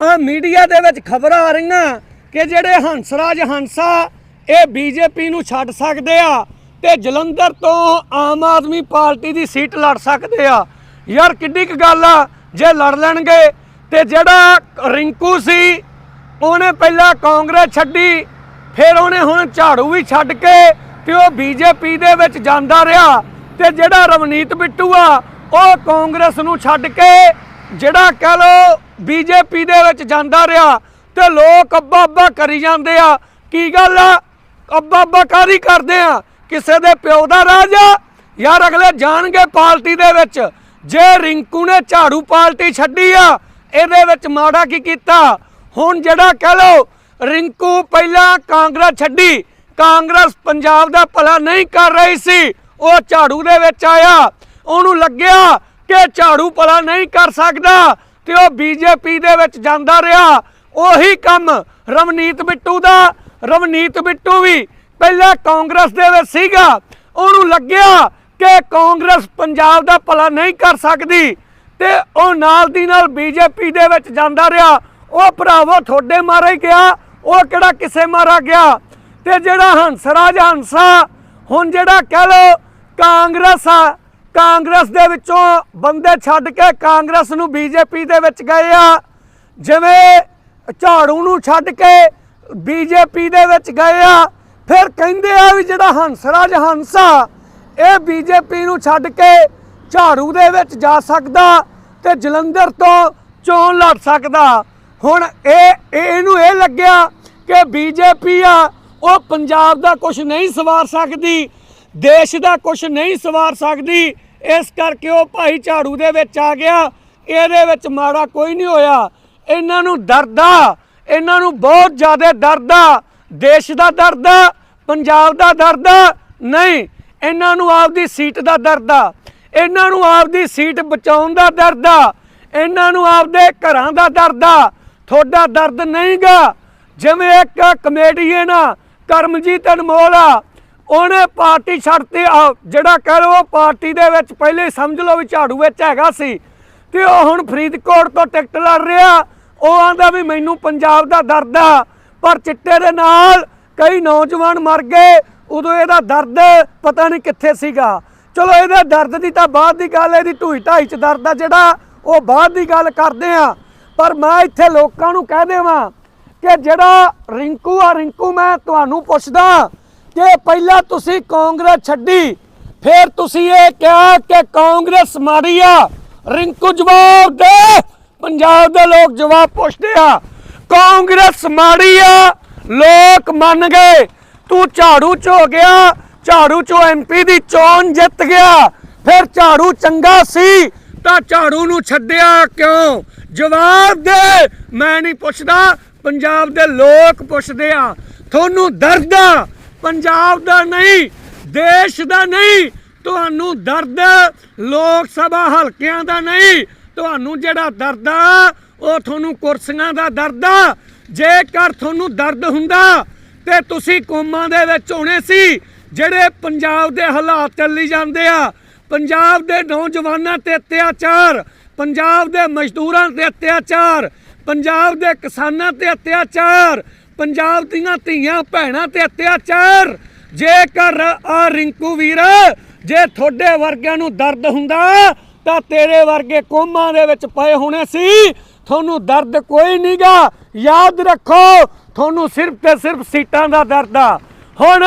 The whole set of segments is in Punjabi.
ਆ ਮੀਡੀਆ ਦੇ ਵਿੱਚ ਖਬਰਾਂ ਆ ਰਹੀਆਂ ਕਿ ਜਿਹੜੇ ਹੰਸਰਾਜ ਹੰਸਾ ਇਹ ਬੀਜੇਪੀ ਨੂੰ ਛੱਡ ਸਕਦੇ ਆ ਤੇ ਜਲੰਧਰ ਤੋਂ ਆਮ ਆਦਮੀ ਪਾਰਟੀ ਦੀ ਸੀਟ ਲੜ ਸਕਦੇ ਆ। ਯਾਰ ਕਿੱਡੀ ਕੁ ਗੱਲ ਆ, ਜੇ ਲੜ ਲੈਣਗੇ ਤੇ ਜਿਹੜਾ ਰਿੰਕੂ ਸੀ, ਉਹਨੇ ਪਹਿਲਾਂ ਕਾਂਗਰਸ ਛੱਡੀ, ਫਿਰ ਉਹਨੇ ਹੁਣ ਝਾੜੂ ਵੀ ਛੱਡ ਕੇ ਤੇ ਉਹ ਬੀਜੇਪੀ ਦੇ ਵਿੱਚ ਜਾਂਦਾ ਰਿਹਾ ਤੇ ਜਿਹੜਾ ਰਵਨੀਤ ਬਿੱਟੂ ਆ, ਉਹ ਕਾਂਗਰਸ ਨੂੰ ਛੱਡ ਕੇ ਜਿਹੜਾ ਕਹ ਲੋ ਬੀਜੇਪੀ ਦੇ ਵਿੱਚ ਜਾਂਦਾ ਰਿਹਾ ਤੇ ਲੋਕ ਅੱਬਾ ਅੱਬਾ ਕਰੀ ਜਾਂਦੇ ਆ। ਕੀ ਗੱਲ ਆ? ਅੱਬਾ ਅੱਬਾ ਕਾਦੀ ਕਰਦੇ ਆ? ਕਿਸੇ ਦੇ ਪਿਓ ਦਾ ਰਾਜ ਆ? ਯਾਰ ਅਗਲੇ ਜਾਣਗੇ ਪਾਰਟੀ ਦੇ ਵਿੱਚ। ਜੇ ਰਿੰਕੂ ਨੇ ਝਾੜੂ ਪਾਰਟੀ ਛੱਡੀ ਆ, ਇਹਦੇ ਵਿੱਚ ਮਾੜਾ ਕੀ ਕੀਤਾ? ਹੁਣ ਜਿਹੜਾ ਕਹ ਲੋ ਰਿੰਕੂ ਪਹਿਲਾਂ ਕਾਂਗਰਸ ਛੱਡੀ, ਕਾਂਗਰਸ ਪੰਜਾਬ ਦਾ ਭਲਾ ਨਹੀਂ ਕਰ ਰਹੀ ਸੀ, ਉਹ ਝਾੜੂ ਦੇ ਵਿੱਚ ਆਇਆ। ਉਹਨੂੰ ਲੱਗਿਆ ਕਿ ਝਾੜੂ ਭਲਾ ਨਹੀਂ ਕਰ ਸਕਦਾ ਤੇ ਉਹ ਬੀਜੇਪੀ ਦੇ ਵਿੱਚ ਜਾਂਦਾ ਰਿਹਾ। ਉਹੀ ਕੰਮ ਰਵਨੀਤ ਬਿੱਟੂ ਦਾ। ਰਵਨੀਤ ਬਿੱਟੂ ਵੀ ਪਹਿਲਾਂ ਕਾਂਗਰਸ ਦੇ ਵਿੱਚ ਸੀਗਾ। ਉਹਨੂੰ ਲੱਗਿਆ ਕਿ ਕਾਂਗਰਸ ਪੰਜਾਬ ਦਾ ਭਲਾ ਨਹੀਂ ਕਰ ਸਕਦੀ ਤੇ ਉਹ ਨਾਲ ਦੀ ਨਾਲ ਬੀਜੇਪੀ ਦੇ ਵਿੱਚ ਜਾਂਦਾ ਰਿਹਾ। ਉਹ ਭਰਾਵੋ, ਤੁਹਾਡੇ ਮਾਰੇ ਗਿਆ। ਉਹ ਕਿਹੜਾ ਕਿਸੇ ਮਾਰਾ ਗਿਆ? ਤੇ ਜਿਹੜਾ ਹੰਸਰਾਜ ਹੰਸਾ, ਹੁਣ ਜਿਹੜਾ ਕਹਿ ਲੋ ਕਾਂਗਰਸ ਆ ਕਾਂਗਰਸ ਦੇ ਵਿੱਚੋਂ ਬੰਦੇ ਛੱਡ ਕੇ ਕਾਂਗਰਸ ਨੂੰ ਬੀਜੇਪੀ ਦੇ ਵਿੱਚ ਗਏ ਆ। ਜਿਵੇਂ ਝਾੜੂ ਨੂੰ ਛੱਡ ਕੇ ਬੀਜੇਪੀ ਦੇ ਵਿੱਚ ਗਏ ਆ। ਫਿਰ ਕਹਿੰਦੇ ਆ ਵੀ ਜਿਹੜਾ ਹੰਸਰਾਜ ਹੰਸਾ, ਇਹ ਬੀਜੇਪੀ ਨੂੰ ਛੱਡ ਕੇ ਝਾੜੂ ਦੇ ਵਿੱਚ ਜਾ ਸਕਦਾ ਤੇ ਜਲੰਧਰ ਤੋਂ ਚੋਣ ਲੜ ਸਕਦਾ। ਹੁਣ ਇਹ ਇਹਨੂੰ ਇਹ ਲੱਗਿਆ ਕਿ ਬੀਜੇਪੀ ਆ, ਉਹ ਪੰਜਾਬ ਦਾ ਕੁਝ ਨਹੀਂ ਸਵਾਰ ਸਕਦੀ, ਦੇਸ਼ ਦਾ ਕੁਝ ਨਹੀਂ ਸਵਾਰ ਸਕਦੀ। ਇਸ ਕਰਕੇ ਉਹ ਭਾਈ ਝਾੜੂ ਦੇ ਵਿੱਚ ਆ ਗਿਆ। ਇਹਦੇ ਵਿੱਚ ਮਾੜਾ ਕੋਈ ਨਹੀਂ ਹੋਇਆ। ਇਹਨਾਂ ਨੂੰ ਦਰਦ ਆ। ਇਹਨਾਂ ਨੂੰ ਬਹੁਤ ਜ਼ਿਆਦਾ ਦਰਦ ਆ। ਦੇਸ਼ ਦਾ ਦਰਦ ਆ, ਪੰਜਾਬ ਦਾ ਦਰਦ ਆ। ਨਹੀਂ, ਇਹਨਾਂ ਨੂੰ ਆਪਦੀ ਸੀਟ ਦਾ ਦਰਦ ਆ। ਇਹਨਾਂ ਨੂੰ ਆਪਦੀ ਸੀਟ ਬਚਾਉਣ ਦਾ ਦਰਦ ਆ। ਇਹਨਾਂ ਨੂੰ ਆਪਦੇ ਘਰਾਂ ਦਾ ਦਰਦ ਆ। ਤੁਹਾਡਾ ਦਰਦ ਨਹੀਂਗਾ। ਜਿਵੇਂ ਇੱਕ ਕਮੇਡੀਅਨ ਆ, ਕਰਮਜੀਤ ਅਨਮੋਲ ਆ ਉਹਨੇ ਪਾਰਟੀ ਛੱਡਤੀ, ਆ ਜਿਹੜਾ ਕਹਿ ਲਓ ਉਹ ਪਾਰਟੀ ਦੇ ਵਿੱਚ ਪਹਿਲੇ ਸਮਝ ਲਓ ਵੀ ਝਾੜੂ ਵਿੱਚ ਹੈਗਾ ਸੀ। ਤੇ ਉਹ ਹੁਣ ਫਰੀਦਕੋਟ ਤੋਂ ਟਿਕਟ ਲੜ ਰਿਹਾ। ਉਹ ਆਂਦਾ ਵੀ ਮੈਨੂੰ ਪੰਜਾਬ ਦਾ ਦਰਦ ਆ, ਪਰ ਚਿੱਟੇ ਦੇ ਨਾਲ ਕਈ ਨੌਜਵਾਨ ਮਰ ਗਏ। ਉਦੋਂ ਇਹਦਾ ਦਰਦ ਪਤਾ ਨਹੀਂ ਕਿੱਥੇ ਸੀਗਾ। ਚਲੋ, ਇਹਦੇ ਦਰਦ ਦੀ ਤਾਂ ਬਾਅਦ ਦੀ ਗੱਲ ਇਹਦੀ ਢੂਈ ਢਾਈ ਚ ਦਰਦ ਆ ਜਿਹੜਾ, ਉਹ ਬਾਅਦ ਦੀ ਗੱਲ ਕਰਦੇ ਆ ਪਰ ਮੈਂ ਇੱਥੇ ਲੋਕਾਂ ਨੂੰ ਕਹਿ ਦੇਵਾਂ ਕਿ ਜਿਹੜਾ ਰਿੰਕੂ ਆ, ਰਿੰਕੂ ਮੈਂ ਤੁਹਾਨੂੰ ਪੁੱਛਦਾ ਕਿ ਪਹਿਲਾਂ ਤੁਸੀਂ ਕਾਂਗਰਸ ਛੱਡੀ, ਫਿਰ ਤੁਸੀਂ ਇਹ ਕਿਹਾ ਕਿ ਕਾਂਗਰਸ ਮਾੜੀ ਆ। ਰਿੰਕੂ ਜਵਾਬ ਦੇ। ਪੰਜਾਬ ਦੇ ਲੋਕ ਜਵਾਬ ਪੁੱਛਦੇ ਆ, ਕਾਂਗਰਸ ਮਾੜੀ ਆ, ਲੋਕ ਮੰਨ ਗਏ। ਤੂੰ ਝਾੜੂ ਚ ਹੋ ਗਿਆ, ਝਾੜੂ ਚੋਂ ਐਮਪੀ ਦੀ ਚੋਣ ਜਿੱਤ ਗਿਆ। ਫਿਰ ਝਾੜੂ ਚੰਗਾ ਸੀ, ਤਾਂ ਝਾੜੂ ਨੂੰ ਛੱਡਿਆ ਕਿਉਂ? ਜਵਾਬ ਦੇ। ਮੈਂ ਨਹੀਂ ਪੁੱਛਦਾ, ਪੰਜਾਬ ਦੇ ਲੋਕ ਪੁੱਛਦੇ ਆ। ਤੁਹਾਨੂੰ ਦਰਦ ਆ। ਪੰਜਾਬ ਦਾ ਨਹੀਂ, ਦੇਸ਼ ਦਾ ਨਹੀਂ, ਤੁਹਾਨੂੰ ਦਰਦ ਲੋਕ ਸਭਾ ਹਲਕਿਆਂ ਦਾ ਨਹੀਂ, ਤੁਹਾਨੂੰ ਜਿਹੜਾ ਦਰਦ ਆ, ਉਹ ਤੁਹਾਨੂੰ ਕੁਰਸੀਆਂ ਦਾ ਦਰਦ ਆ। ਜੇਕਰ ਤੁਹਾਨੂੰ ਦਰਦ ਹੁੰਦਾ, ਤੇ ਤੁਸੀਂ ਕੌਮਾਂ ਦੇ ਵਿੱਚ ਹੋਣੇ ਸੀ, ਜਿਹੜੇ ਪੰਜਾਬ ਦੇ ਹਾਲਾਤ ਚੱਲੀ ਜਾਂਦੇ ਆ। ਪੰਜਾਬ ਦੇ ਨੌਜਵਾਨਾਂ ਤੇ ਅਤਿਆਚਾਰ, ਪੰਜਾਬ ਦੇ ਮਜ਼ਦੂਰਾਂ ਤੇ ਅਤਿਆਚਾਰ, ਪੰਜਾਬ ਦੇ ਕਿਸਾਨਾਂ ਤੇ ਅਤਿਆਚਾਰ ਪੰਜਾਬ ਦੀਆਂ ਧੀਆਂ, ਭੈਣਾਂ ਤੇ ਅਤਿਆਚਾਰ। ਜੇਕਰ ਆ ਰਿੰਕੂ ਵੀਰ, ਜੇ ਤੁਹਾਡੇ ਵਰਗਿਆਂ ਨੂੰ ਦਰਦ ਹੁੰਦਾ, ਤਾਂ ਤੇਰੇ ਵਰਗੇ ਕੋਮਾਂ ਦੇ ਵਿੱਚ ਪਏ ਹੋਣੇ ਸੀ। ਤੁਹਾਨੂੰ ਦਰਦ ਕੋਈ ਨਹੀਂਗਾ ਯਾਦ ਰੱਖੋ, ਤੁਹਾਨੂੰ ਸਿਰਫ ਤੇ ਸਿਰਫ ਸੀਟਾਂ ਦਾ ਦਰਦ ਆ। ਹੁਣ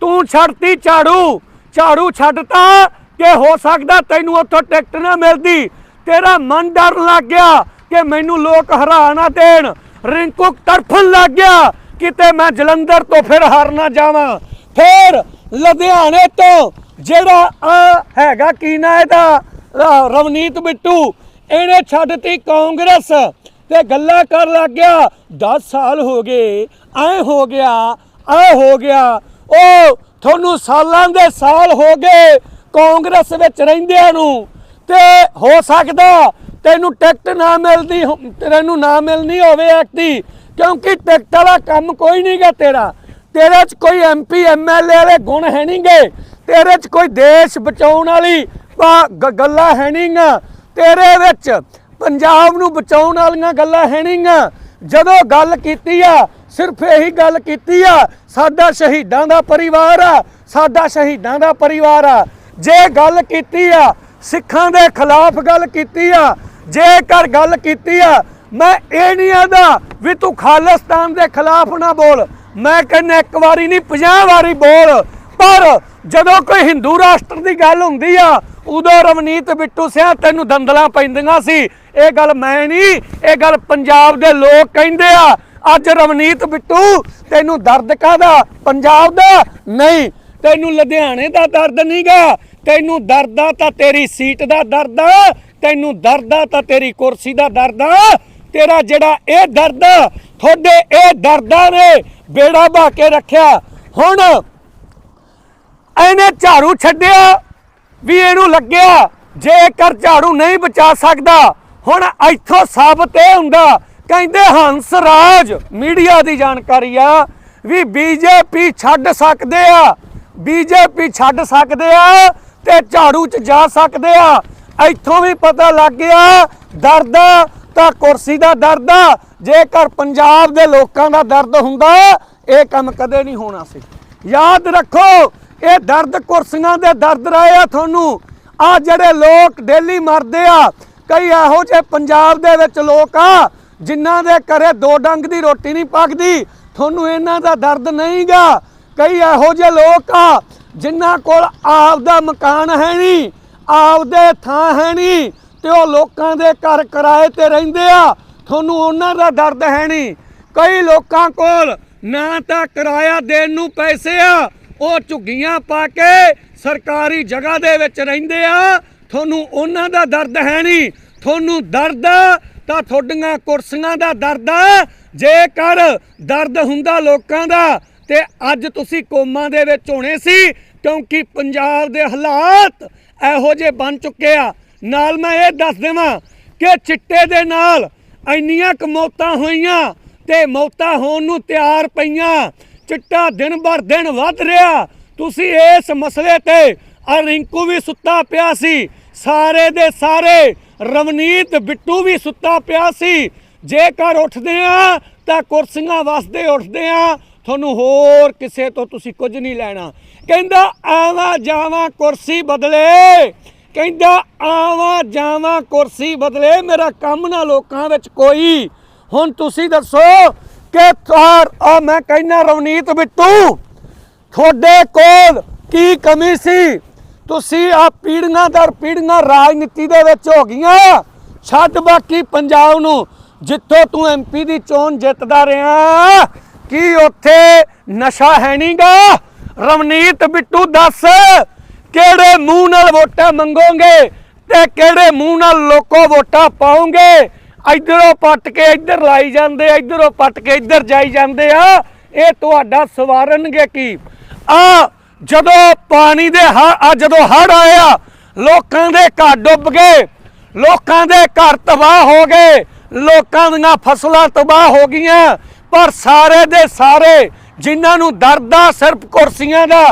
ਤੂੰ ਛੱਡਤੀ ਝਾੜੂ। ਝਾੜੂ ਛੱਡਤਾ ਕਿ ਹੋ ਸਕਦਾ ਤੈਨੂੰ ਉੱਥੋਂ ਟਿਕਟ ਨਾ ਮਿਲਦੀ। ਤੇਰਾ ਮਨ ਡਰਨ ਲੱਗ ਗਿਆ ਕਿ ਮੈਨੂੰ ਲੋਕ ਹਰਾ ਨਾ ਦੇਣ। ਰਿੰਕੂ ਤੜਫਣ ਲੱਗ ਗਿਆ। ਕਿਤੇ ਮੈਂ ਜਲੰਧਰ ਤੋਂ ਫਿਰ ਹਾਰ ਨਾ ਜਾਵਾਂ। ਫਿਰ ਲੁਧਿਆਣੇ ਤੋਂ ਜਿਹੜਾ ਆ ਹੈਗਾ ਕੀ ਨਾ ਇਹਦਾ? ਰਵਨੀਤ ਬਿੱਟੂ। ਇਹਨੇ ਛੱਡਤੀ ਕਾਂਗਰਸ। ਤੇ ਗੱਲਾਂ ਕਰ ਲੱਗ ਗਿਆ। 10 ਸਾਲ ਹੋ ਗਏ। ਐ ਹੋ ਗਿਆ, ਐ ਹੋ ਗਿਆ। ਉਹ ਤੁਹਾਨੂੰ ਸਾਲਾਂ ਦੇ ਸਾਲ ਹੋ ਗਏ ਕਾਂਗਰਸ ਵਿੱਚ ਰਹਿੰਦਿਆਂ ਨੂੰ। ਤੇ ਹੋ ਸਕਦਾ ਤੈਨੂੰ ਟਿਕਟ ਨਾ ਮਿਲਦੀ ਹੋ- ਤੈਨੂੰ ਨਾ ਮਿਲਣੀ ਹੋਵੇ ਐਕਟੀ, ਕਿਉਂਕਿ ਟਿਕਟ ਵਾਲਾ ਕੰਮ ਕੋਈ ਨਹੀਂਗਾ ਤੇਰਾ। ਤੇਰੇ 'ਚ ਕੋਈ ਐਮਪੀ ਐਮਐਲਏ ਵਾਲੇ ਗੁਣ ਹੈ ਨਹੀਂਗੇ ਤੇਰੇ 'ਚ ਕੋਈ ਦੇਸ਼ ਬਚਾਉਣ ਵਾਲੀ ਗੱਲਾਂ ਹੈ ਨਹੀਂਗਾ ਤੇਰੇ ਵਿੱਚ ਪੰਜਾਬ ਨੂੰ ਬਚਾਉਣ ਵਾਲੀਆਂ ਗੱਲਾਂ ਹੈ ਨਹੀਂਆਂ ਜਦੋਂ ਗੱਲ ਕੀਤੀ ਆ, ਸਿਰਫ ਇਹੀ ਗੱਲ ਕੀਤੀ ਆ, ਸਾਡਾ ਸ਼ਹੀਦਾਂ ਦਾ ਪਰਿਵਾਰ ਆ, ਸਾਡਾ ਸ਼ਹੀਦਾਂ ਦਾ ਪਰਿਵਾਰ ਆ। ਜੇ ਗੱਲ ਕੀਤੀ ਆ, ਸਿੱਖਾਂ ਦੇ ਖਿਲਾਫ ਗੱਲ ਕੀਤੀ ਆ ਜੇਕਰ ਗੱਲ ਕੀਤੀ ਆ, ਮੈਂ ਇਹ ਨਹੀਂ ਆਦਾ ਵੀ ਤੂੰ ਖਾਲਿਸਤਾਨ ਦੇ ਖਿਲਾਫ ਨਾ ਬੋਲ। ਮੈਂ ਕਹਿੰਦਾ ਇੱਕ ਵਾਰੀ ਨਹੀਂ 50 ਵਾਰੀ ਬੋਲ। ਪਰ ਜਦੋਂ ਕੋਈ ਹਿੰਦੂ ਰਾਸ਼ਟਰ ਦੀ ਗੱਲ ਹੁੰਦੀ ਆ, ਉਦੋਂ ਰਵਨੀਤ ਬਿੱਟੂ ਸਿਆ ਤੈਨੂੰ ਦੰਦਲਾਂ ਪੈਂਦੀਆਂ ਸੀ। ਇਹ ਗੱਲ ਮੈਂ ਨਹੀਂ, ਇਹ ਗੱਲ ਪੰਜਾਬ ਦੇ ਲੋਕ ਕਹਿੰਦੇ ਆ। ਅੱਜ ਰਵਨੀਤ ਬਿੱਟੂ ਤੈਨੂੰ ਦਰਦ ਕਾਦਾ ਪੰਜਾਬ ਦਾ? ਨਹੀਂ। ਤੈਨੂੰ ਲੁਧਿਆਣੇ ਦਾ ਦਰਦ ਨਹੀਂਗਾ ਤੈਨੂੰ ਦਰਦ ਆ ਤਾਂ ਤੇਰੀ ਸੀਟ ਦਾ ਦਰਦ ਆ। ਤੈਨੂੰ ਦਰਦ ਆ ਤਾਂ ਤੇਰੀ ਕੁਰਸੀ ਦਾ ਦਰਦ ਆ। ਤੇਰਾ ਜਿਹੜਾ ਇਹ ਦਰਦ ਆ, ਤੁਹਾਡੇ ਇਹ ਦਰਦਾਂ ਨੇ ਬੇੜਾ ਬਾ ਕੇ ਰੱਖਿਆ। ਹੁਣ ਇਹਨੇ ਝਾੜੂ ਛੱਡਿਆ ਵੀ ਇਹਨੂੰ ਲੱਗਿਆ। ਜੇਕਰ ਝਾੜੂ ਨਹੀਂ ਬਚਾ ਸਕਦਾ ਹੁਣ ਇੱਥੋਂ ਸਾਬਤ ਇਹ ਹੁੰਦਾ। ਕਹਿੰਦੇ ਹੰਸ ਰਾਜ ਮੀਡੀਆ ਦੀ ਜਾਣਕਾਰੀ ਆ ਵੀ ਬੀਜੇਪੀ ਛੱਡ ਸਕਦੇ ਆ। ਬੀਜੇਪੀ ਛੱਡ ਸਕਦੇ ਆ ਤੇ ਝਾੜੂ 'ਚ ਜਾ ਸਕਦੇ ਆ। ਇੱਥੋਂ ਵੀ ਪਤਾ ਲੱਗ ਗਿਆ, ਦਰਦ ਤਾਂ ਕੁਰਸੀ ਦਾ ਦਰਦ ਆ ਜੇਕਰ ਪੰਜਾਬ ਦੇ ਲੋਕਾਂ ਦਾ ਦਰਦ ਹੁੰਦਾ, ਇਹ ਕੰਮ ਕਦੇ ਨਹੀਂ ਹੋਣਾ ਸੀ। ਯਾਦ ਰੱਖੋ, ਇਹ ਦਰਦ ਕੁਰਸੀਆਂ ਦੇ ਦਰਦ ਰਹੇ ਆ ਤੁਹਾਨੂੰ। ਆ ਜਿਹੜੇ ਲੋਕ ਡੇਲੀ ਮਰਦੇ ਆ, ਕਈ ਇਹੋ ਜਿਹੇ ਪੰਜਾਬ ਦੇ ਵਿੱਚ ਲੋਕ ਆ, ਜਿਨ੍ਹਾਂ ਦੇ ਘਰੇ ਦੋ ਡੰਗ ਦੀ ਰੋਟੀ ਨਹੀਂ ਪੱਕਦੀ, ਤੁਹਾਨੂੰ ਇਹਨਾਂ ਦਾ ਦਰਦ ਨਹੀਂਗਾ। ਕਈ ਇਹੋ ਜਿਹੇ ਲੋਕ ਆ, ਜਿਨ੍ਹਾਂ ਕੋਲ ਆਪਦਾ ਮਕਾਨ ਹੈ ਨਹੀਂ ਆਪਦੇ ਥਾਂ ਹੈ ਨਹੀਂ ਤੇ ਉਹ ਲੋਕਾਂ ਦੇ ਘਰ ਕਿਰਾਏ ਤੇ ਰਹਿੰਦੇ ਆ। ਤੁਹਾਨੂੰ ਉਹਨਾਂ ਦਾ ਦਰਦ ਹੈ ਨਹੀਂ। ਕਈ ਲੋਕਾਂ ਕੋਲ ਨਾ ਤਾਂ ਕਿਰਾਇਆ ਦੇਣ ਨੂੰ ਪੈਸੇ ਆ, ਉਹ ਝੁੱਗੀਆਂ ਪਾ ਕੇ ਸਰਕਾਰੀ ਜਗ੍ਹਾ ਦੇ ਵਿੱਚ ਰਹਿੰਦੇ ਆ। ਤੁਹਾਨੂੰ ਉਹਨਾਂ ਦਾ ਦਰਦ ਹੈ ਨਹੀਂ। ਤੁਹਾਨੂੰ ਦਰਦ ਤਾਂ ਤੁਹਾਡੀਆਂ ਕੁਰਸੀਆਂ ਦਾ ਦਰਦ ਆ। ਜੇਕਰ ਦਰਦ ਹੁੰਦਾ ਲੋਕਾਂ ਦਾ, ਤੇ ਅੱਜ ਤੁਸੀਂ ਕੋਮਾਂ ਦੇ ਵਿੱਚ ਹੋਣੇ ਸੀ, ਕਿਉਂਕਿ ਪੰਜਾਬ ਦੇ ਹਾਲਾਤ ਇਹੋ ਜਿਹੇ ਬਣ ਚੁੱਕੇ ਆ। ਨਾਲ ਮੈਂ ਇਹ ਦੱਸ ਦੇਵਾਂ ਕਿ ਚਿੱਟੇ ਦੇ ਨਾਲ ਇੰਨੀਆਂ ਕੁ ਮੌਤਾਂ ਹੋਈਆਂ ਤੇ ਮੌਤਾਂ ਹੋਣ ਨੂੰ ਤਿਆਰ ਪਈਆਂ। ਚਿੱਟਾ ਦਿਨ ਬਰ ਦਿਨ ਵੱਧ ਰਿਹਾ। ਤੁਸੀਂ ਇਸ ਮਸਲੇ ਤੇ ਆ ਰਿੰਕੂ ਵੀ ਸੁੱਤਾ ਪਿਆ ਸੀ। ਸਾਰੇ ਦੇ ਸਾਰੇ, ਰਵਨੀਤ, ਬਿੱਟੂ ਵੀ ਸੁੱਤਾ ਪਿਆ ਸੀ। ਜੇਕਰ ਉੱਠਦੇ ਆ ਤਾਂ ਕੁਰਸੀਆਂ ਵਾਸਤੇ ਉੱਠਦੇ ਆ। ਤੁਹਾਨੂੰ ਹੋਰ ਕਿਸੇ ਤੋਂ ਤੁਸੀਂ ਕੁਝ ਨਹੀਂ ਲੈਣਾ। ਕਹਿੰਦਾ, ਆਵਾ ਜਾਵਾ ਕੁਰਸੀ ਬਦਲੇ। ਕਹਿੰਦਾ, ਆਵਾ ਜਾਵਾ ਕੁਰਸੀ ਬਦਲੇ। ਮੇਰਾ ਕੰਮ ਨਾ ਲੋਕਾਂ ਵਿੱਚ ਕੋਈ। ਹੁਣ ਤੁਸੀਂ ਦੱਸੋ ਕਿ ਤੁਹਾਰ ਆ, ਮੈਂ ਕਹਿੰਦਾ ਰਵਨੀਤ ਬਿੱਟੂ, ਤੁਹਾਡੇ ਕੋਲ ਕੀ ਕਮੀ ਸੀ? ਤੁਸੀਂ ਆ ਪੀੜੀਆਂ ਦਰ ਪੀੜੀਆਂ ਰਾਜਨੀਤੀ ਦੇ ਵਿੱਚ ਹੋ ਗਈਆਂ। ਛੱਡ ਬਾਕੀ ਪੰਜਾਬ ਨੂੰ। ਜਿੱਥੋਂ ਤੂੰ ਐਮਪੀ ਦੀ ਚੋਣ ਜਿੱਤਦਾ ਰਿਹਾ ਕੀ ਉੱਥੇ ਨਸ਼ਾ ਹੈ ਨਹੀਂਗਾ? ਰਵਨੀਤ ਬਿੱਟੂ ਦੱਸ, ਕਿਹੜੇ ਮੂੰਹ ਨਾਲ ਵੋਟਾਂ ਮੰਗੋਗੇ ਤੇ ਕਿਹੜੇ ਮੂੰਹ ਨਾਲ ਲੋਕੋ ਵੋਟਾਂ ਪਾਉਂਗੇ ਇਧਰੋਂ ਪੱਟ ਕੇ ਇੱਧਰ ਲਾਈ ਜਾਂਦੇ ਇਧਰੋਂ ਪੱਟ ਕੇ ਇੱਧਰ ਜਾਈ ਜਾਂਦੇ ਆ। ਇਹ ਤੁਹਾਡਾ ਸਵਾਰਨਗੇ ਕੀ? ਆ, ਜਦੋਂ ਪਾਣੀ ਦੇ ਆ ਜਦੋਂ ਹੜ ਆਇਆ ਲੋਕਾਂ ਦੇ ਘਰ ਡੁੱਬ ਗਏ, ਲੋਕਾਂ ਦੇ ਘਰ ਤਬਾਹ ਹੋ ਗਏ, ਲੋਕਾਂ ਦੀਆਂ ਫਸਲਾਂ ਤਬਾਹ ਹੋ ਗਈਆਂ ਪਰ ਸਾਰੇ ਦੇ ਸਾਰੇ ਜਿਨ੍ਹਾਂ ਨੂੰ ਦਰਦ ਆ, ਸਿਰਫ ਕੁਰਸੀਆਂ ਦਾ,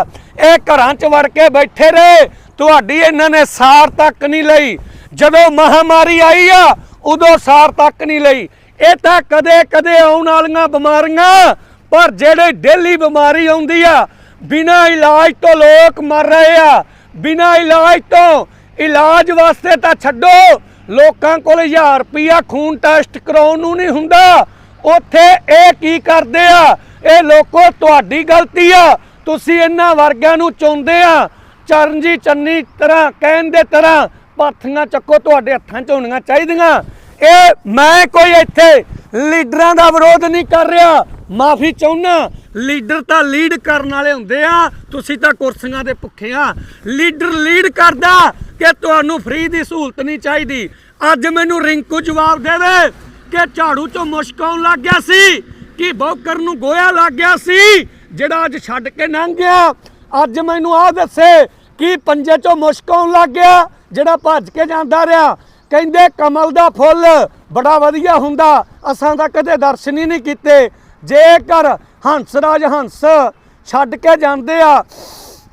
ਇਹ ਘਰਾਂ 'ਚ ਵੜ ਕੇ ਬੈਠੇ ਰਹੇ। ਤੁਹਾਡੀ ਇਹਨਾਂ ਨੇ ਸਾਰ ਤੱਕ ਨਹੀਂ ਲਈ। ਜਦੋਂ ਮਹਾਮਾਰੀ ਆਈ ਆ, ਉਦੋਂ ਸਾਰ ਤੱਕ ਨਹੀਂ ਲਈ। ਇਹ ਤਾਂ ਕਦੇ ਕਦੇ ਆਉਣ ਵਾਲੀਆਂ ਬਿਮਾਰੀਆਂ, ਪਰ ਜਿਹੜੇ ਡੇਲੀ ਬਿਮਾਰੀ ਆਉਂਦੀ ਆ, ਬਿਨਾਂ ਇਲਾਜ ਤੋਂ ਲੋਕ ਮਰ ਰਹੇ ਆ, ਬਿਨਾਂ ਇਲਾਜ ਤੋਂ। ਇਲਾਜ ਵਾਸਤੇ ਤਾਂ ਛੱਡੋ। ਲੋਕਾਂ ਕੋਲ 1000 ਰੁਪਿਆ ਖੂਨ ਟੈਸਟ ਕਰਾਉਣ ਨੂੰ ਨਹੀਂ ਹੁੰਦਾ। ਉੱਥੇ ਇਹ ਕੀ ਕਰਦੇ ਆ? ਇਹ ਲੋਕੋ, ਤੁਹਾਡੀ ਗਲਤੀ ਆ। ਤੁਸੀਂ ਇਹਨਾਂ ਵਰਗਿਆਂ ਨੂੰ ਚੁੰਦੇ ਆ। ਚਰਨਜੀ ਚੰਨੀ ਤਰ੍ਹਾਂ, ਕਹਿਣ ਦੇ ਤਰ੍ਹਾਂ ਪਾਥੀਆਂ ਚੱਕੋ, ਤੁਹਾਡੇ ਹੱਥਾਂ 'ਚ ਹੋਣੀਆਂ ਚਾਹੀਦੀਆਂ। ਇਹ ਮੈਂ ਕੋਈ ਇੱਥੇ ਲੀਡਰਾਂ ਦਾ ਵਿਰੋਧ ਨਹੀਂ ਕਰ ਰਿਹਾ। ਮਾਫੀ ਚਾਹੁੰਨਾ। ਲੀਡਰ ਤਾਂ ਲੀਡ ਕਰਨ ਵਾਲੇ ਹੁੰਦੇ ਆ। ਤੁਸੀਂ ਤਾਂ ਕੁਰਸੀਆਂ ਦੇ ਭੁੱਖੇ ਆ। ਲੀਡਰ ਲੀਡ ਕਰਦਾ ਕਿ ਤੁਹਾਨੂੰ ਫ੍ਰੀ ਦੀ ਸਹੂਲਤ ਨਹੀਂ ਚਾਹੀਦੀ। ਅੱਜ ਮੈਨੂੰ ਰਿੰਕੂ ਜਵਾਬ ਦੇਵੇ ਕਿ ਝਾੜੂ ਚੋਂ ਮੁਸ਼ਕ ਆਉਣ ਲੱਗ ਗਿਆ ਸੀ। ਕਿ ਬੌਕਰ ਨੂੰ ਗੋਇਆ ਲੱਗ ਗਿਆ ਸੀ? ਜਿਹੜਾ ਅੱਜ ਛੱਡ ਕੇ ਲੰਘ ਗਿਆ। ਅੱਜ ਮੈਨੂੰ ਆਹ ਦੱਸੇ ਕਿ ਪੰਜੇ ਚੋਂ ਮੁਸ਼ਕ ਆਉਣ ਲੱਗ ਗਿਆ, ਜਿਹੜਾ ਭੱਜ ਕੇ ਜਾਂਦਾ ਰਿਹਾ। ਕਹਿੰਦੇ ਕਮਲ ਦਾ ਫੁੱਲ ਬੜਾ ਵਧੀਆ ਹੁੰਦਾ। ਅਸਾਂ ਤਾਂ ਕਦੇ ਦਰਸ਼ਨ ਹੀ ਨਹੀਂ ਕੀਤੇ। ਜੇਕਰ ਹੰਸਰਾਜ ਹੰਸ ਛੱਡ ਕੇ ਜਾਂਦੇ ਆ,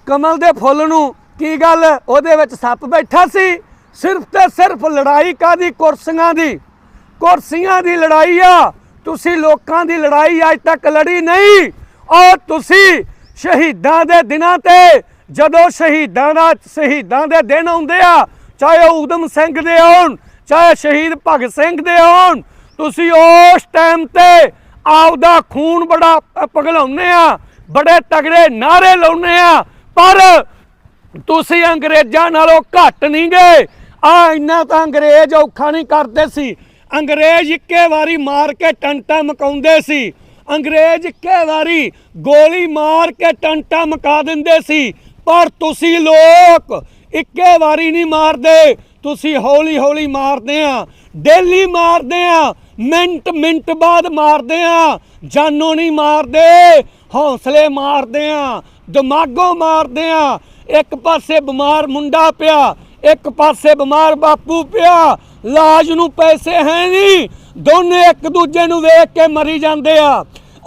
ਕਮਲ ਦੇ ਫੁੱਲ ਨੂੰ ਕੀ ਗੱਲ ਉਹਦੇ ਵਿੱਚ ਸੱਪ ਬੈਠਾ ਸੀ? ਸਿਰਫ ਤੇ ਸਿਰਫ ਲੜਾਈ ਕਾਦੀ ਕੁਰਸੀਆਂ ਦੀ? ਕੁਰਸੀਆਂ ਦੀ ਲੜਾਈ ਆ। ਤੁਸੀਂ ਲੋਕਾਂ ਦੀ ਲੜਾਈ ਅੱਜ ਤੱਕ ਲੜੀ ਨਹੀਂ। ਔਰ ਤੁਸੀਂ ਸ਼ਹੀਦਾਂ ਦੇ ਦਿਨਾਂ ਤੇ ਜਦੋਂ ਸ਼ਹੀਦਾਂ ਦਾ ਸ਼ਹੀਦਾਂ ਦੇ ਦਿਨ ਆਉਂਦੇ ਆ, ਚਾਹੇ ਉਹ ਊਧਮ ਸਿੰਘ ਦੇ ਹੋਣ, ਚਾਹੇ ਸ਼ਹੀਦ ਭਗਤ ਸਿੰਘ ਦੇ ਹੋਣ, ਤੁਸੀਂ ਉਸ ਟਾਈਮ ਤੇ ਆਪਦਾ ਖੂਨ ਬੜਾ ਪ- ਪਿਘਲਾਉਂਦੇ ਆ, ਬੜੇ ਤਗੜੇ ਨਾਰੇ ਲਾਉਂਦੇ ਆ। ਪਰ ਤੁਸੀਂ ਅੰਗਰੇਜ਼ਾਂ ਨਾਲੋਂ ਘੱਟ ਨਹੀਂ ਗਏ। ਆ ਇੰਨਾ ਤਾਂ ਅੰਗਰੇਜ਼ ਔਖਾ ਨਹੀਂ ਕਰਦੇ ਸੀ। ਅੰਗਰੇਜ਼ ਇੱਕੇ ਵਾਰੀ ਮਾਰ ਕੇ ਟੰਟਾ ਮਕਾਉਂਦੇ ਸੀ। ਅੰਗਰੇਜ਼ ਇੱਕੇ ਵਾਰੀ ਗੋਲੀ ਮਾਰ ਕੇ ਟੰਟਾ ਮਕਾ ਦਿੰਦੇ ਸੀ। ਪਰ ਤੁਸੀਂ ਲੋਕ ਇੱਕੇ ਵਾਰੀ ਨਹੀਂ ਮਾਰਦੇ। ਤੁਸੀਂ ਹੌਲੀ ਹੌਲੀ ਮਾਰਦੇ ਆ। ਡੇਲੀ ਮਾਰਦੇ ਆ। ਮਿੰਟ ਮਿੰਟ ਬਾਅਦ ਮਾਰਦੇ ਆ। ਜਾਨੋਂ ਨਹੀਂ ਮਾਰਦੇ। ਹੌਸਲੇ ਮਾਰਦੇ ਆ। ਦਿਮਾਗੋਂ ਮਾਰਦੇ ਆ। ਇੱਕ ਪਾਸੇ ਬਿਮਾਰ ਮੁੰਡਾ ਪਿਆ। ਇੱਕ ਪਾਸੇ ਬਿਮਾਰ ਬਾਪੂ ਪਿਆ, ਲਾਜ ਨੂੰ ਪੈਸੇ ਹੈ ਨਹੀਂ। ਦੋਨੇ ਇੱਕ ਦੂਜੇ ਨੂੰ ਵੇਖ ਕੇ ਮਰੀ ਜਾਂਦੇ ਆ।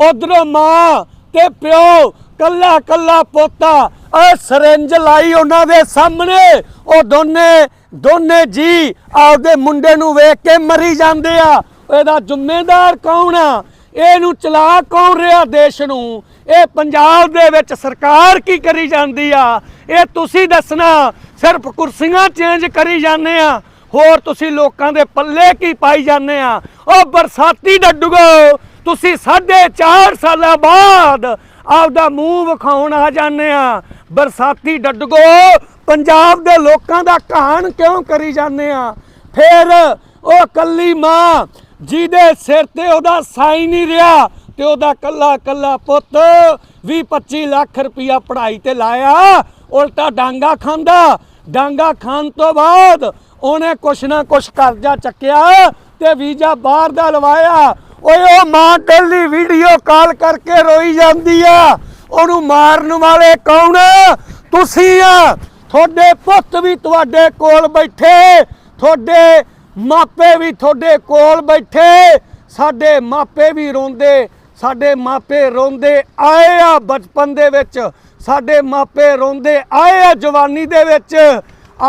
ਉਧਰੋਂ ਮਾਂ ਤੇ ਪਿਓ, ਕੱਲਾ ਕੱਲਾ ਪੋਤਾ, ਆ ਸਰੰਜ ਲਾਈ ਉਹਨਾਂ ਦੇ ਸਾਹਮਣੇ। ਉਹ ਦੋਨੇ ਦੋਨੇ ਜੀ ਆਪਦੇ ਮੁੰਡੇ ਨੂੰ ਵੇਖ ਕੇ ਮਰੀ ਜਾਂਦੇ ਆ। ਇਹਦਾ ਜ਼ਿੰਮੇਦਾਰ ਕੌਣ ਆ? ਇਹਨੂੰ ਚਲਾ ਕੌਣ ਰਿਹਾ ਦੇਸ਼ ਨੂੰ? ਇਹ ਪੰਜਾਬ ਦੇ ਵਿੱਚ ਸਰਕਾਰ ਕੀ ਕਰੀ ਜਾਂਦੀ ਆ? ਇਹ ਤੁਸੀਂ ਦੱਸਣਾ, ਸਿਰਫ ਕੁਰਸੀਆਂ ਚੇਂਜ ਕਰੀ ਜਾਂਦੇ ਆ। ਹੋਰ ਤੁਸੀਂ ਲੋਕਾਂ ਦੇ ਪੱਲੇ ਕੀ ਪਾਈ ਜਾਂਦੇ ਆ? ਉਹ ਬਰਸਾਤੀ ਡੱਡੂਗੋ, ਤੁਸੀਂ ਸਾਢੇ ਚਾਰ ਸਾਲਾਂ ਬਾਅਦ ਆਪਦਾ ਮੂੰਹ ਵਿਖਾਉਣ ਆ ਜਾਂਦੇ ਆ। ਬਰਸਾਤੀ ਡੱਡੂਗੋ, ਪੰਜਾਬ ਦੇ ਲੋਕਾਂ ਦਾ ਕਹਾਣ ਕਿਉਂ ਕਰੀ ਜਾਂਦੇ ਆ? ਫਿਰ ਉਹ ਕੱਲੀ ਮਾਂ, ਜਿਹਦੇ ਸਿਰ ਤੇ ਉਹਦਾ ਸਾਈ ਨਹੀਂ ਰਿਹਾ ਤੇ ਉਹਦਾ ਕੱਲਾ ਕੱਲਾ ਪੁੱਤ 20 25 ਲੱਖ ਰੁਪਇਆ ਪੜ੍ਹਾਈ ਤੇ ਲਾਇਆ। ਉਲਟਾ ਡਾਂਗਾ ਖਾਂਦਾ। ਡਾਂਗਾ ਖਾਣ ਤੋਂ ਬਾਅਦ ਉਹਨੇ ਕੁਛ ਨਾ ਕੁਛ ਕਰਜ਼ਾ ਚੱਕਿਆ ਤੇ ਵੀਜ਼ਾ ਬਾਹਰ ਦਾ ਲਵਾਇਆ। ਓਏ, ਉਹ ਮਾਂ ਡੇਲੀ ਵੀਡੀਓ ਕਾਲ ਕਰਕੇ ਰੋਈ ਜਾਂਦੀ ਆ। ਉਹਨੂੰ ਮਾਰਨ ਵਾਲੇ ਕੌਣ? ਤੁਸੀਂ ਆ। ਤੁਹਾਡੇ ਪੁੱਤ ਵੀ ਤੁਹਾਡੇ ਕੋਲ ਬੈਠੇ। ਤੁਹਾਡੇ ਮਾਪੇ ਵੀ ਤੁਹਾਡੇ ਕੋਲ ਬੈਠੇ। ਸਾਡੇ ਮਾਪੇ ਵੀ ਰੋਂਦੇ। ਸਾਡੇ ਮਾਪੇ ਰੋਂਦੇ ਆਏ ਆ ਬਚਪਨ ਦੇ ਵਿੱਚ। ਸਾਡੇ ਮਾਪੇ ਰੋਂਦੇ ਆਏ ਆ ਜਵਾਨੀ ਦੇ ਵਿੱਚ।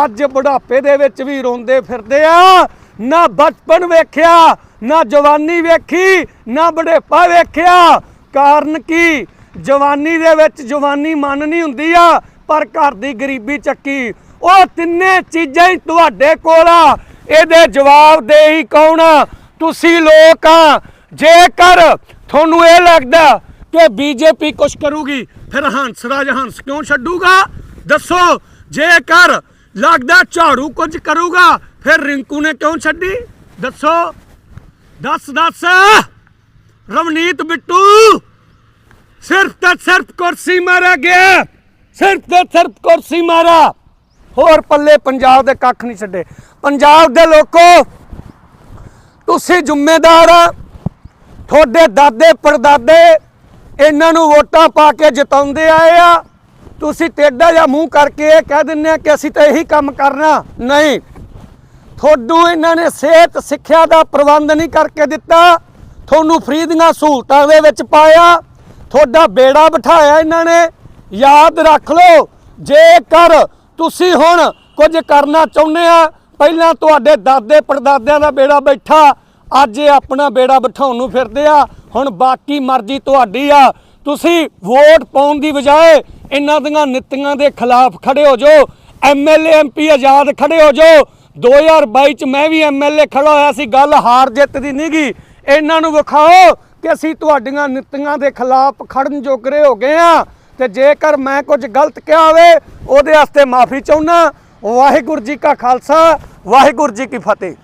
ਅੱਜ ਬੁਢਾਪੇ ਦੇ ਵਿੱਚ ਵੀ ਰੋਂਦੇ ਫਿਰਦੇ ਆ। ਨਾ ਬਚਪਨ ਵੇਖਿਆ, ਨਾ ਜਵਾਨੀ ਵੇਖੀ, ਨਾ ਬੁਢੇਪਾ ਵੇਖਿਆ। ਕਾਰਨ ਕੀ? ਜਵਾਨੀ ਦੇ ਵਿੱਚ ਜਵਾਨੀ ਮਨ ਨਹੀਂ ਹੁੰਦੀ ਆ, ਪਰ ਘਰ ਦੀ ਗਰੀਬੀ ਚੱਕੀ। ਉਹ ਤਿੰਨੇ ਚੀਜ਼ਾਂ ਹੀ ਤੁਹਾਡੇ ਕੋਲ ਆ। ਇਹਦੇ ਜਵਾਬ ਦੇ ਹੀ ਕੌਣ ਤੁਸੀਂ ਲੋਕ ਆ। ਜੇਕਰ ਤੁਹਾਨੂੰ ਇਹ ਲੱਗਦਾ ਕਿ ਬੀਜੇਪੀ ਕੁਝ ਕਰੂਗੀ? ਫਿਰ ਹੰਸ, ਰਾਜ ਹੰਸ ਕਿਉਂ ਛੱਡੂਗਾ? ਦੱਸੋ, ਜੇਕਰ ਲੱਗਦਾ ਝਾੜੂ ਕੁਝ ਕਰੂਗਾ, ਫਿਰ ਰਿੰਕੂ ਨੇ ਕਿਉਂ ਛੱਡੀ? ਦੱਸੋ। ਦੱਸ ਦੱਸ। ਰਵਨੀਤ ਬਿੱਟੂ ਸਿਰਫ ਤੇ ਸਿਰਫ ਕੁਰਸੀ ਮਾਰਾ ਗਿਆ। ਸਿਰਫ ਤੇ ਸਿਰਫ ਕੁਰਸੀ ਮਾਰਾ ਹੋਰ ਪੱਲੇ ਪੰਜਾਬ ਦੇ ਕੱਖ ਨਹੀਂ ਛੱਡੇ। ਪੰਜਾਬ ਦੇ ਲੋਕੋ, ਤੁਸੀਂ ਜ਼ਿੰਮੇਦਾਰ ਆ। ਤੁਹਾਡੇ ਦਾਦੇ ਪੜਦਾਦੇ ਇਹਨਾਂ ਨੂੰ ਵੋਟਾਂ ਪਾ ਕੇ ਜਿਤਾਉਂਦੇ ਆਏ ਆ। ਤੁਸੀਂ ਟੇਡਾ ਜਾਂ ਮੂੰਹ ਕਰਕੇ ਇਹ ਕਹਿ ਦਿੰਦੇ ਆ ਕਿ ਅਸੀਂ ਤਾਂ ਇਹੀ ਕੰਮ ਕਰਨਾ। ਨਹੀਂ। ਤੁਹਾਨੂੰ ਇਹਨਾਂ ਨੇ ਸਿਹਤ, ਸਿੱਖਿਆ ਦਾ ਪ੍ਰਬੰਧ ਨਹੀਂ ਕਰਕੇ ਦਿੱਤਾ। ਤੁਹਾਨੂੰ ਫ੍ਰੀ ਦੀਆਂ ਸਹੂਲਤਾਂ ਦੇ ਵਿੱਚ ਪਾਇਆ। ਤੁਹਾਡਾ ਬੇੜਾ ਬਿਠਾਇਆ ਇਹਨਾਂ ਨੇ। ਯਾਦ ਰੱਖ ਲਓ, ਜੇਕਰ ਤੁਸੀਂ ਹੁਣ ਕੁਝ ਕਰਨਾ ਚਾਹੁੰਦੇ ਆ, ਪਹਿਲਾਂ ਤੁਹਾਡੇ ਦਾਦੇ ਪੜਦਾਦਿਆਂ ਦਾ ਬੇੜਾ ਬੈਠਾ। ਅੱਜ ਇਹ ਆਪਣਾ ਬੇੜਾ ਬਿਠਾਉਣ ਨੂੰ ਫਿਰਦੇ ਆ। ਹੁਣ ਬਾਕੀ ਮਰਜ਼ੀ ਤੁਹਾਡੀ ਆ। ਤੁਸੀਂ ਵੋਟ ਪਾਉਣ ਦੀ ਬਜਾਏ ਇਹਨਾਂ ਦੀਆਂ ਨੀਤੀਆਂ ਦੇ ਖਿਲਾਫ ਖੜੇ ਹੋ ਜਾਓ। ਐਮਐਲਏ ਐਮਪੀ ਆਜ਼ਾਦ ਖੜੇ ਹੋ ਜਾਓ। 2022 ਚ ਮੈਂ ਵੀ ਐਮਐਲਏ ਖੜਾ ਹੋਇਆ ਸੀ। ਗੱਲ ਹਾਰ ਜਿੱਤ ਦੀ ਨਹੀਂ ਨਹੀਂਗੀ ਇਹਨਾਂ ਨੂੰ ਵਿਖਾਓ ਕਿ ਅਸੀਂ ਤੁਹਾਡੀਆਂ ਨੀਤੀਆਂ ਦੇ ਖਿਲਾਫ ਖੜਨ ਜੋਗਰੇ ਹੋ ਗਏ ਆ। ਤੇ ਜੇਕਰ ਮੈਂ ਕੁਝ ਗਲਤ ਕਿਹਾ ਹੋਵੇ, ਉਹਦੇ ਵਾਸਤੇ ਮਾਫੀ ਚਾਹੁੰਦਾ ਵਾਹਿਗੁਰੂ ਜੀ ਕਾ ਖਾਲਸਾ, ਵਾਹਿਗੁਰੂ ਜੀ ਕੀ ਫਤਿਹ।